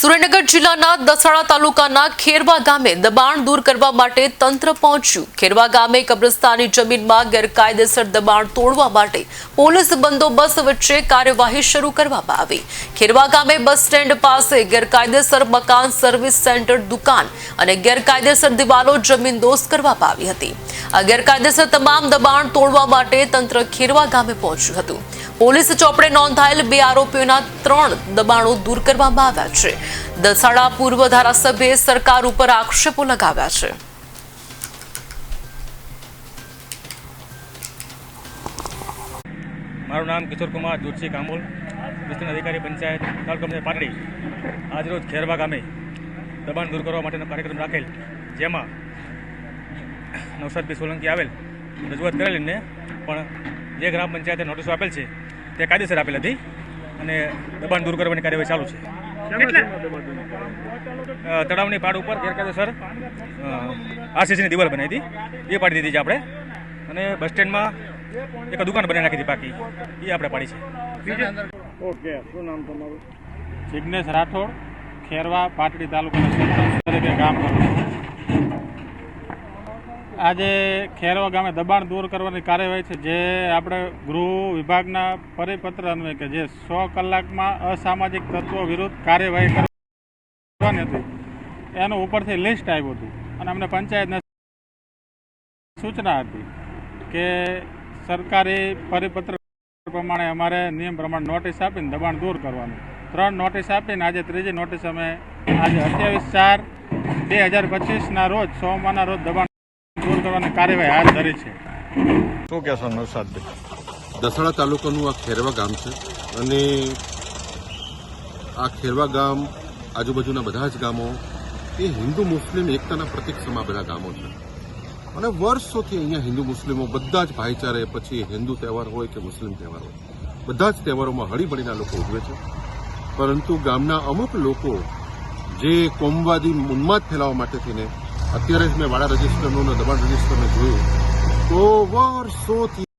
સુરેન્દ્રનગર જિલ્લાના દસાડા તાલુકાના ખેરવા ગામે દબાણ દૂર કરવા માટે તંત્ર પહોંચ્યું. ખેરવા ગામે કબ્રસ્તાની જમીનમાં ગેરકાયદેસર દબાણ તોડવા માટે પોલીસ બંદોબસ્ત વચ્ચે કાર્યવાહી શરૂ કરવામાં આવી. ખેરવા ગામે બસ સ્ટેન્ડ પાસે ગેરકાયદેસર મકાન, સર્વિસ સેન્ટર, દુકાન અને ગેરકાયદેસર દિવાલો જમીનદોસ્ત કરવામાં આવી હતી. આ ગેરકાયદેસર તમામ દબાણ તોડવા માટે તંત્ર ખેરવા ગામે પહોંચ્યું હતું. પોલીસ ચોપડે નોંધાયેલ બે આરોપીઓના ત્રણ દબાણો દૂર કરવામાં આવ્યા છે. દસાડા પૂર્વ ધારાસભ્યે સરકાર ઉપર આક્ષેપો લગાવ્યા છે. મારું નામ કિશોર કુમાર જોશી કામોલ વિસ્તરણ અધિકારી પંચાયત, તાલુકા પાટડી. આજરોજ ખેરવા ગામે દબાણ દૂર કરવા માટેનો કાર્યક્રમ રાખેલ, જેમાં નવસાદભાઈ સોલંકી આવેલ, રજૂઆત કરેલી ને, પણ જે ગ્રામ પંચાયતે નોટિસો આપેલ છે તે કાયદેસર આપેલ હતી અને દબાણ દૂર કરવાની કાર્યવાહી ચાલુ છે. તળાવની પાડ ઉપર ગેરકાયદેસર આરસીસીની દિવાલ બનાવી હતી. એ પાડી દીધી છે આપણે. અને બસ સ્ટેન્ડમાં એક દુકાન બનાવી નાખી હતી બાકી એ આપણે પાડી છે. ઓકે શું નામ તમારું? જિજ્ઞેશ રાઠોડ ખેરવા પાટડી તાલુકાના તરીકે કામ કરું છું. આજે ખેરવા ગામે દબાણ દૂર કરવાની કાર્યવાહી છે. જે આપણે ગૃહ વિભાગના પરિપત્ર અન્વયે કે જે સો કલાકમાં અસામાજિક તત્વો વિરુદ્ધ કાર્યવાહી કરવાની હતી. એનું ઉપરથી લિસ્ટ આવ્યું હતું. અને અમને પંચાયતને સૂચના હતી કે સરકારી પરિપત્ર પ્રમાણે અમારે નિયમ પ્રમાણે નોટિસ આપીને દબાણ દૂર કરવાનું. ત્રણ નોટિસ આપીને આજે ત્રીજી નોટિસ અમે આજે અઠ્યાવીસ ચાર બે હજાર પચીસના રોજ સોમવારના રોજ દબાણ દૂર કરવાની કાર્યવાહી હાથ ધરી છે. શું કહેશો નવસાદભાઈ દસાડા તાલુકાનું આ ખેરવા ગામ છે અને આ ખેરવા ગામ આજુબાજુના બધા જ ગામો એ હિન્દુ મુસ્લિમ એકતાના પ્રતિક સમા બધા ગામો છે. અને વર્ષોથી અહીંયા હિન્દુ મુસ્લિમો બધા જ ભાઈચારે પછી હિન્દુ તહેવાર હોય કે મુસ્લિમ તહેવાર હોય બધા જ તહેવારોમાં હળીભળીના લોકો ઉજવે છે. પરંતુ ગામના અમુક લોકો જે કોમવાદી ઉન્માદ ફેલાવવા માટે થઈને અત્યારે જ મેં વાડા રજિસ્ટરનું અને દબાણ રજિસ્ટરને જોયું. તો વર્ષોથી